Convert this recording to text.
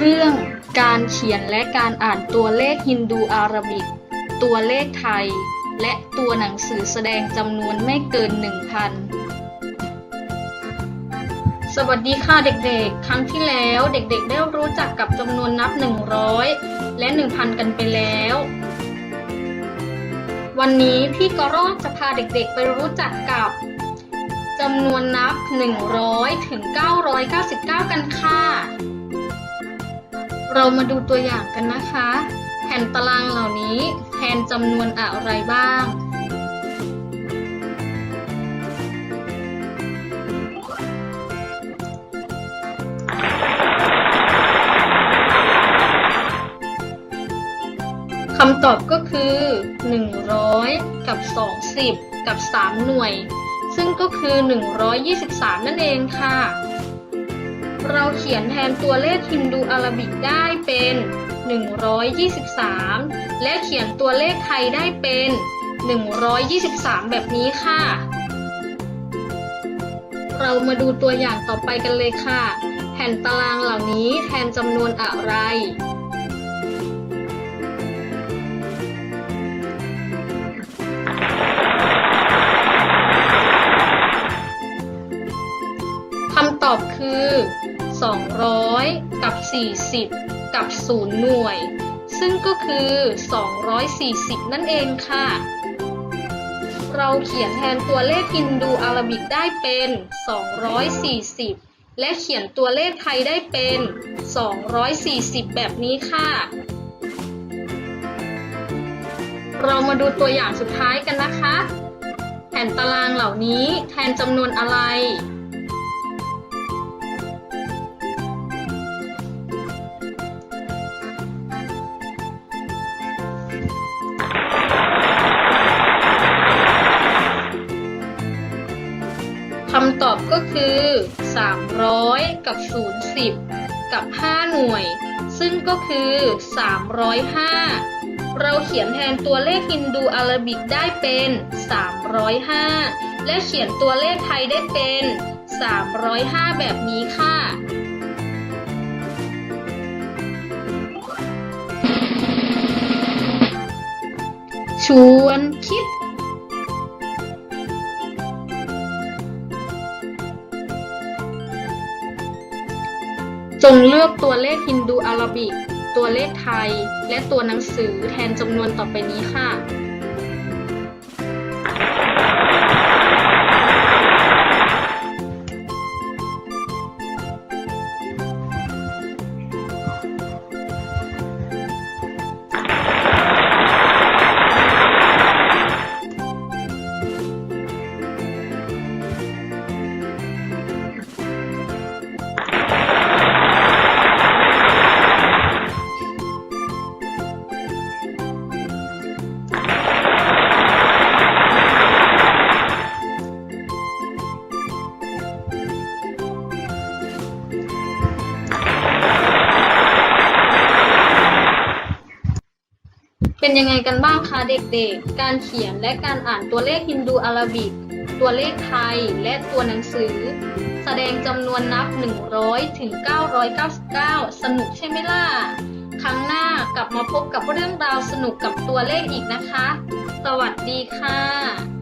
เรื่องการเขียนและการอ่านตัวเลขฮินดูอาราบิก ตัวเลขไทย และตัวหนังสือแสดงจำนวนไม่เกิน 1,000 สวัสดีค่ะเด็กๆ ครั้งที่แล้วเด็กๆ ได้รู้จักกับจำนวนนับ 100 และ 1,000 กันไปแล้ว วันนี้พี่กระรอกจะพาเด็กๆ ไปรู้จักกับจำนวนนับ 100 ถึง 999 กันค่ะ เรามาดูตัวอย่างกันนะคะ แผ่นตารางเหล่านี้แทนจำนวนอะไรบ้าง คำตอบก็คือ 100 กับ 20 กับ 3 หน่วย ซึ่งก็คือ 123 นั่นเองค่ะ เราเขียนแทนตัวเลขฮินดูอาราบิกได้เป็น 123 และเขียนตัวเลขไทยได้เป็น 123 แบบนี้ค่ะ เรามาดูตัวอย่างต่อไปกันเลยค่ะ แผ่นตารางเหล่านี้แทนจำนวนอะไร อบคือ 200 กับ 40 กับ 0 หน่วย ซึ่งก็คือ 240 นั่นเองค่ะ เราเขียนแทนตัวเลขฮินดูอาราบิกได้เป็น 240 และเขียนตัวเลขไทยได้เป็น 240 แบบนี้ค่ะ เรามาดูตัวอย่างสุดท้ายกันนะคะ แผ่นตารางเหล่านี้แทนจำนวนอะไรำตอบก็คือ 300 กับ 010 กับ 5 หน่วย ซึ่งก็คือ 305 เราเขียนแทนตัวเลขฮินดูอาราบิกได้เป็น 305 และเขียนตัวเลขไทยได้เป็น 305 แบบนี้ค่ะชวน จงเลือกตัวเลขฮินดูอาราบิก ตัวเลขไทย และตัวหนังสือแทนจำนวนต่อไปนี้ค่ะ เป็นยังไงกันบ้างคะเด็กๆ การเขียนและการอ่านตัวเลขฮินดูอาราบิก ตัวเลขไทยและตัวหนังสือ แสดงจำนวนนับ 100 ถึง 999 สนุกใช่ไหมล่ะ ครั้งหน้ากลับมาพบกับเรื่องราวสนุกกับตัวเลขอีกนะคะ สวัสดีค่ะ